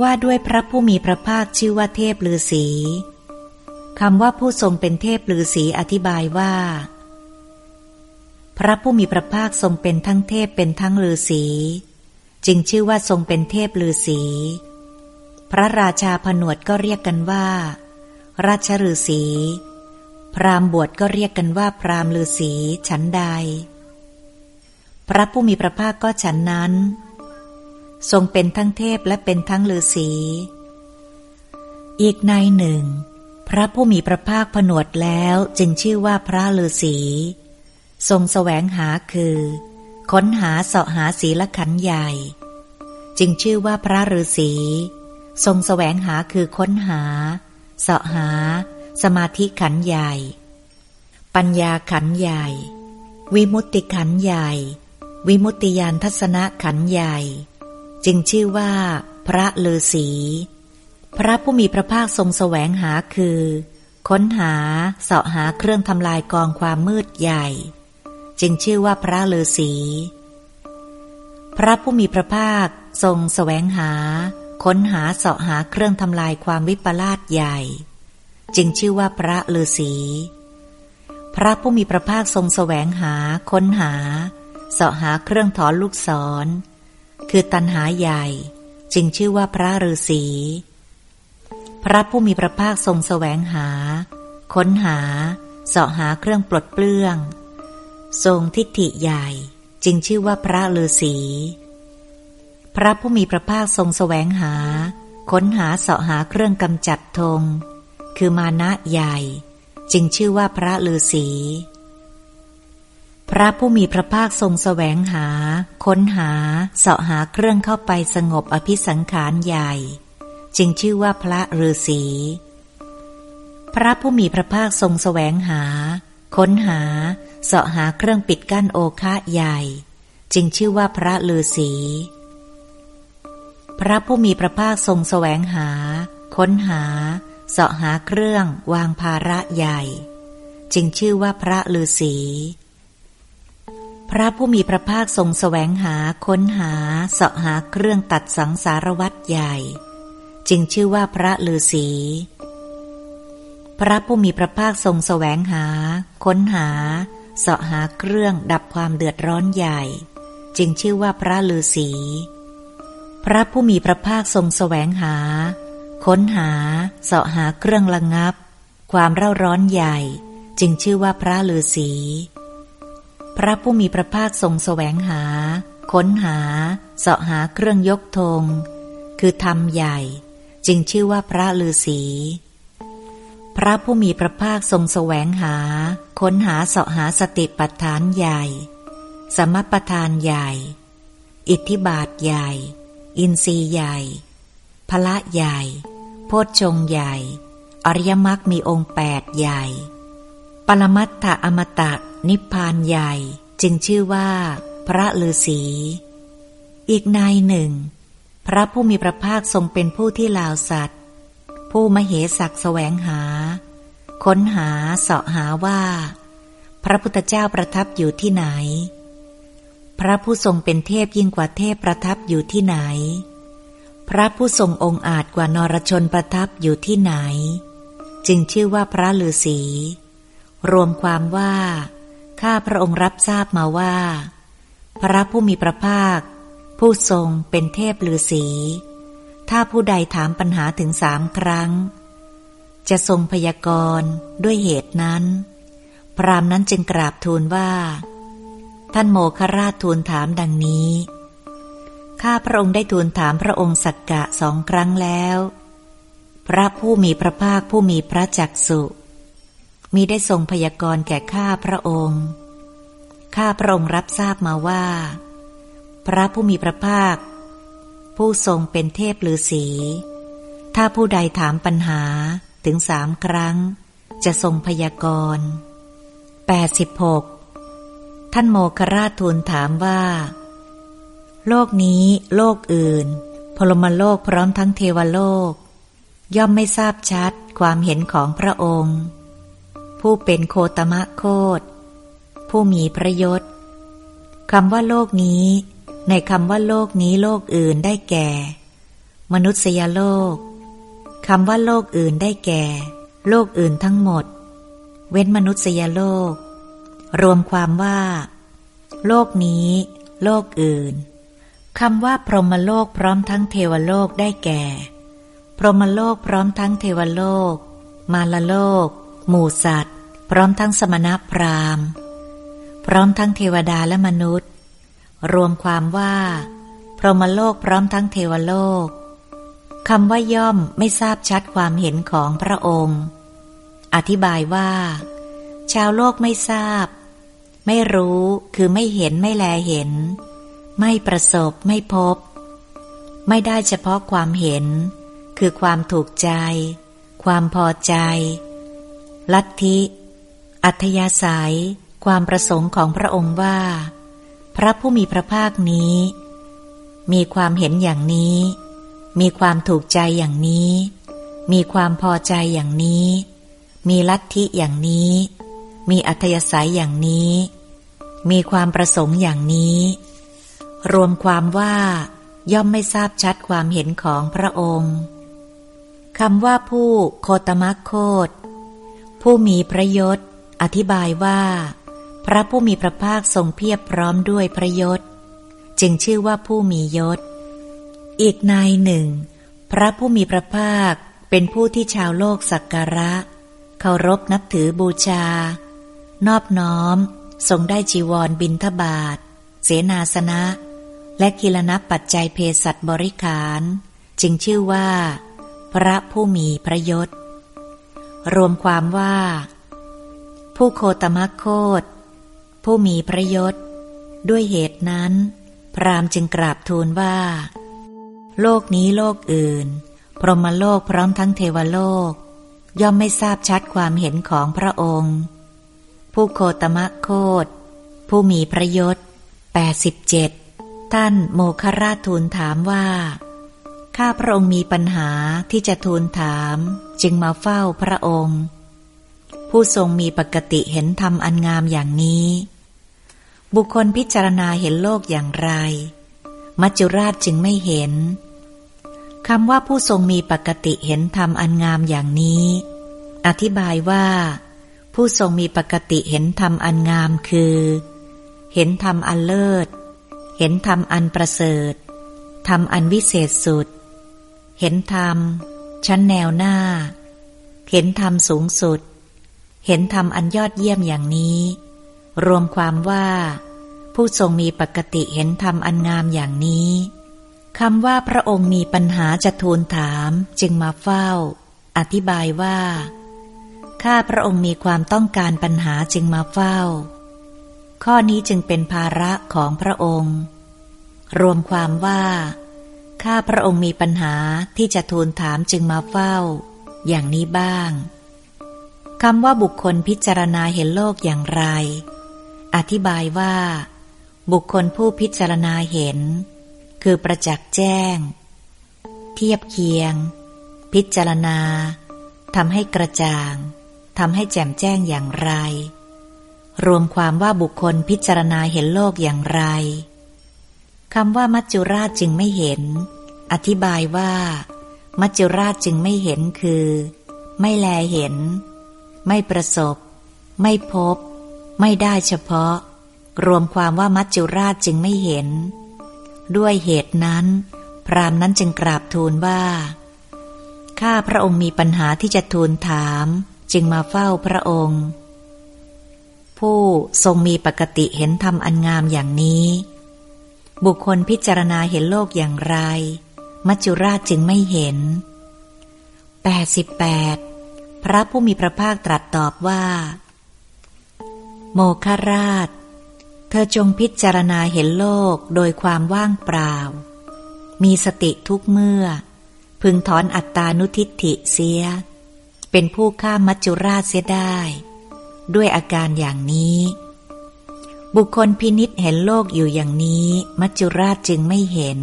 ว่าด้วยพระผู้มีพระภาคชื่อว่าเทพลือสีคำว่าผู้ทรงเป็นเทพลือสีอธิบายว่า พระผู้มีพระภาคทรงเป็นทั้งเทพเป็นทั้งลือสีจึงชื่อว่าทรงเป็นเทพลือสีพระราชาผนวดก็เรียกกันว่า ราชฤาษี พรามบวชก็เรียกกันว่าพรามฤาษีฉันใด พระผู้มีพระภาคก็ฉันนั้น ทรงเป็นทั้งเทพและเป็นทั้งฤาษี อีกในหนึ่ง พระผู้มีพระภาคผนวดแล้วจึงชื่อว่าพระฤาษีทรงแสวงหาคือ ค้นหาเสาะหาศีลขันใหญ่ จึงชื่อว่าพระฤาษีทรงแสวงหาคือค้นหา เสาะหา สมาธิขันใหญ่ ปัญญาขันใหญ่ วิมุตติขันใหญ่ วิมุตติยานทัศนะขันใหญ่ จึงชื่อว่า พระฤาษีพระผู้มีพระภาคทรงแสวงหาคือ ค้นหาเสาะหาเครื่องทำลายกองความมืดใหญ่ จึงชื่อว่าพระฤาษีพระผู้มีพระภาคทรงแสวงหา ค้นหาเสาะหาเครื่องทำลายความวิปลาสใหญ่ จึงชื่อว่าพระฤาษีพระผู้มีพระภาคทรงแสวงหา ค้นหาเสาะหาเครื่องถอนลูกศร คือตันหาใหญ่ จึงชื่อว่าพระฤาษี พระผู้มีพระภาคทรงแสวงหา ค้นหาเสาะหาเครื่องปลดเปลื้อง ทรงทิฏฐิใหญ่ จึงชื่อว่าพระฤาษีพระผู้มีพระภาคทรงแสวงหา ค้นหาเสาะหาเครื่องกำจัดธง คือมานะใหญ่ จึงชื่อว่าพระฤาษี ระผู้มีพระภาคทรงแสวงหา ค้นหา เสาะหาเครื่องเข้าไปสงบอภิสังขารใหญ่ จึงชื่อว่าพระฤาษีพระผู้มีพระภาคทรงแสวงหา ค้นหา เสาะหาเครื่องปิดกั้นโอคะใหญ่ จึงชื่อว่าพระฤาษีพระผู้มีพระภาคทรงแสวงหา ค้นหา เสาะหาเครื่องวางภาระใหญ่ จึงชื่อว่าพระฤาษี พระผู้มีพระภาคทรงแสวงหาค้นหาเสาะหาเครื่องตัดสังสารวัตรใหญ่ จึงชื่อว่าพระฤาษีพระผู้มีพระภาคทรงแสวงหา ค้นหาเสาะหาเครื่องดับความเดือดร้อนใหญ่ จึงชื่อว่าพระฤาษีพระผู้มีพระภาคทรงแสวงหา ค้นหาเสาะหาเครื่องระงงับ ความเร่าร้อนใหญ่ จึงชื่อว่าพระฤาษี พระผู้มีพระภาคทรงแสวงหา ค้นหา เสาะหาเครื่องยกธง คือธรรมใหญ่ จึงชื่อว่าพระฤาษีพระผู้มีพระภาคทรงแสวงหา ค้นหาเสาะหาสติปัฏฐานใหญ่ สมปทานใหญ่ อิทธิบาทใหญ่ อินทรีย์ใหญ่พละใหญ่ โพชฌงใหญ่ อริยมรรคมีองค์แปดใหญ่ ปรมัตถอมตะนิพพานใหญ่จึงชื่อว่า พระฤาษีอีกนายหนึ่ง พระผู้มีพระภาคทรงเป็นผู้ที่ลาวสัตว์ ผู้มเหสักแสวงหา ค้นหาเสาะหาว่า พระพุทธเจ้าประทับอยู่ที่ไหน พระผู้ทรงเป็นเทพยิ่งกว่าเทพประทับอยู่ที่ไหน พระผู้ทรงองค์อาจกว่านรชนประทับอยู่ที่ไหน จึงชื่อว่าพระฤาษีรวมความว่า ข้าพระองค์รับทราบมาว่า พระผู้มีพระภาค ผู้ทรงเป็นเทพฤาษีถ้าผู้ใดถามปัญหาถึงสามครั้ง จะทรงพยากรณ์ด้วยเหตุนั้น พรามนั้นจึงกราบทูลว่า ท่านโมคราชทูลถามดังนี้ ข้าพระองค์ได้ทูลถามพระองค์สักกะสองครั้งแล้ว พระผู้มีพระภาคผู้มีพระจักสุ มีได้ทรงพยากรณ์แก่ข้าพระองค์ ข้าพระองค์รับทราบมาว่า พระผู้มีพระภาค ผู้ทรงเป็นเทพหรือสีถ้าผู้ใดถามปัญหาถึงสามครั้ง จะทรงพยากรณ์ 86 ท่านโมคราชทูลถามว่า โลกนี้โลกอื่น พลมโลกพร้อมทั้งเทวโลก ย่อมไม่ทราบชัดความเห็นของพระองค์ ผู้เป็นโคตมะโคตผู้มีประยชน์คำว่าโลกนี้ ในคำว่าโลกนี้โลกอื่นได้แก่ มนุษยโลกคำว่าโลกอื่นได้แก่ โลกอื่นทั้งหมด เว้นมนุษยโลก รวมความว่า โลกนี้ โลกอื่นคำว่าพรหมโลกพร้อมทั้งเทวโลกได้แก่ พรหมโลกพร้อมทั้งเทวโลก มารโลก หมู่สัตว พร้อมทั้งสมณพราหมณ์ พร้อมทั้งเทวดาและมนุษย์ รวมความว่า พรหมโลกพร้อมทั้งเทวโลกคำว่าย่อมไม่ทราบชัดความเห็นของพระองค์ อธิบายว่า ชาวโลกไม่ทราบ ไม่รู้คือไม่เห็นไม่แลเห็น ไม่ประสบไม่พบ ไม่ได้เฉพาะความเห็น คือความถูกใจ ความพอใจ ลัทธิ อัธยาศัย ความประสงค์ของพระองค์ว่า พระผู้มีพระภาคนี้ มีความเห็นอย่างนี้ มีความถูกใจอย่างนี้ มีความพอใจอย่างนี้ มีลัทธิอย่างนี้ มีอัธยาศัยอย่างนี้ มีความประสงค์อย่างนี้ รวมความว่าย่อมไม่ทราบชัดความเห็นของพระองค์คำว่าผู้โคตมะโคตผู้มีพระยศ อธิบายว่า พระผู้มีพระภาคทรงเพียบพร้อมด้วยพระยศ จึงชื่อว่าผู้มียศ อีกนายหนึ่ง พระผู้มีพระภาคเป็นผู้ที่ชาวโลกสักการะ เคารพนับถือบูชา นอบน้อม ทรงได้จีวรบินทบาท เสนาสนะ และกิลนับปัจจัยเพศัตบริขาร จึงชื่อว่า พระผู้มีพระยศ รวมความว่า ผู้โคตมโคต ผู้มีพระยศ ด้วยเหตุนั้น พรามจึงกราบทูลว่า โลกนี้โลกอื่น พรหมโลกพร้อมทั้งเทวโลก ย่อมไม่ทราบชัดความเห็นของพระองค์ ผู้โคตมโคต ผู้มีพระยศ87 ท่านโมคราชทูลถามว่า ข้าพระองค์มีปัญหาที่จะทูลถาม จึงมาเฝ้าพระองค์ ผู้ทรงมีปกติเห็นธรรมอันงามอย่างนี้ บุคคลพิจารณาเห็นโลกอย่างไร มัจจุราชจึงไม่เห็นคำว่าผู้ทรงมีปกติเห็นธรรมอันงามอย่างนี้ อธิบายว่า ผู้ทรงมีปกติเห็นธรรมอันงามคือ เห็นธรรมอันเลิศ เห็นธรรมอันประเสริฐ ธรรมอันวิเศษสุด เห็นธรรม ชั้นแนวหน้า เห็นธรรมสูงสุด เห็นธรรมอันยอดเยี่ยมอย่างนี้ รวมความว่า ผู้ทรงมีปกติเห็นธรรมอันงามอย่างนี้คำว่าพระองค์มีปัญหาจะทูลถามจึงมาเฝ้า อธิบายว่า ข้าพระองค์มีความต้องการปัญหาจึงมาเฝ้า ข้อนี้จึงเป็นภาระของพระองค์ รวมความว่า ข้าพระองค์มีปัญหาที่จะทูลถามจึงมาเฝ้า อย่างนี้บ้าง คำว่าบุคคลพิจารณาเห็นโลกอย่างไร อธิบายว่า บุคคลผู้พิจารณาเห็น คือประจักษ์แจ้ง เทียบเคียง พิจารณาทำให้กระจ่างทำให้แจ่มแจ้งอย่างไร รวมความว่าบุคคลพิจารณาเห็นโลกอย่างไรคำว่ามัจจุราชจึงไม่เห็น อธิบายว่า มัจจุราชจึงไม่เห็นคือ ไม่แลเห็น ไม่ประสบ ไม่พบ ไม่ได้เฉพาะ รวมความว่ามัจจุราชจึงไม่เห็น ด้วยเหตุนั้น พรามนั้นจึงกราบทูลว่า ข้าพระองค์มีปัญหาที่จะทูลถาม จึงมาเฝ้าพระองค์ ผู้ทรงมีปกติเห็นธรรมอันงามอย่างนี้ บุคคลพิจารณาเห็นโลกอย่างไร มัจจุราชจึงไม่เห็น 88 พระผู้มีพระภาคตรัสตอบว่า โมคราช เธอจงพิจารณาเห็นโลกโดยความว่างเปล่า มีสติทุกเมื่อ พึงถอนอัตตานุทิฏฐิเสีย เป็นผู้ข้ามมัจจุราชเสียได้ ด้วยอาการอย่างนี้ บุคคลพินิษเห็นโลกอยู่อย่างนี้ มัจจุราชจึงไม่เห็น